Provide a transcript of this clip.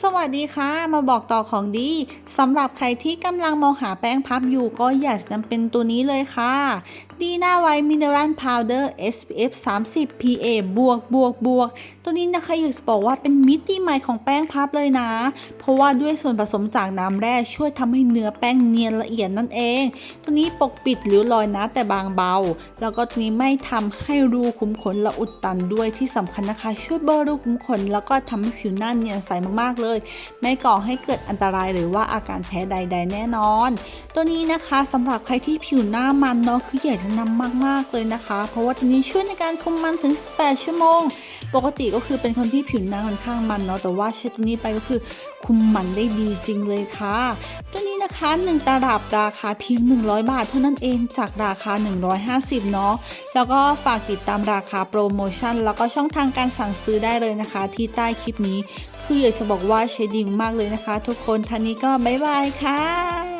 สวัสดีค่ะ มาบอกต่อของดีสำหรับใครที่กำลังมองหาแป้งพับอยู่ก็อยากจะนำเป็นตัวนี้เลยค่ะดีน้าไวมินเนอรัลพาวเดอร์ SPF 30 PA บวกบวกบวกตัวนี้นะคะอยากจะบอกว่าเป็นมิติใหม่ของแป้งพับเลยนะ เพราะว่าด้วยส่วนผสมจากน้ำแร่ช่วยทำให้เนื้อแป้งเนียนละเอียดนั่นเอง ตัวนี้ปกปิดหริ้วรอยนะแต่บางเบา แล้วก็ตัวนี้ไม่ทำให้รูขุมขนละอุดตันด้วยที่สำคัญนะคะ ช่วยเบลอรูขุมขนแล้วก็ทำให้ผิวหน้าเนียนใสมากๆเลย ไม่ก่อให้เกิดอันตรายหรือว่าอาการแพ้ใด ๆ แน่นอน ตัวนี้นะคะสำหรับใครที่ผิวหน้ามันเนาะคืออยากจะนำมากๆเลยนะคะ เพราะว่าตัวนี้ช่วยในการคุมมันถึง 18 ชั่วโมง ปกติก็คือเป็นคนที่ผิวหน้าค่อนข้างมันเนาะแต่ว่าใช้ตัวนี้ไปก็คือคุมมันได้ดีจริงเลยค่ะ ตัวนี้นะคะ 1 ตลับราคาเพียง 100 บาทเท่านั้นเองจากราคา 150 เนาะแล้วก็ฝากติดตามราคาโปรโมชั่น แล้วก็ช่องทางการสั่งซื้อได้เลยนะคะ ที่ใต้คลิปนี้ คืออยากจะบอกว่าเชดิงมากเลยนะคะ ทุกคนท่านนี้ก็บ๊ายบายค่ะ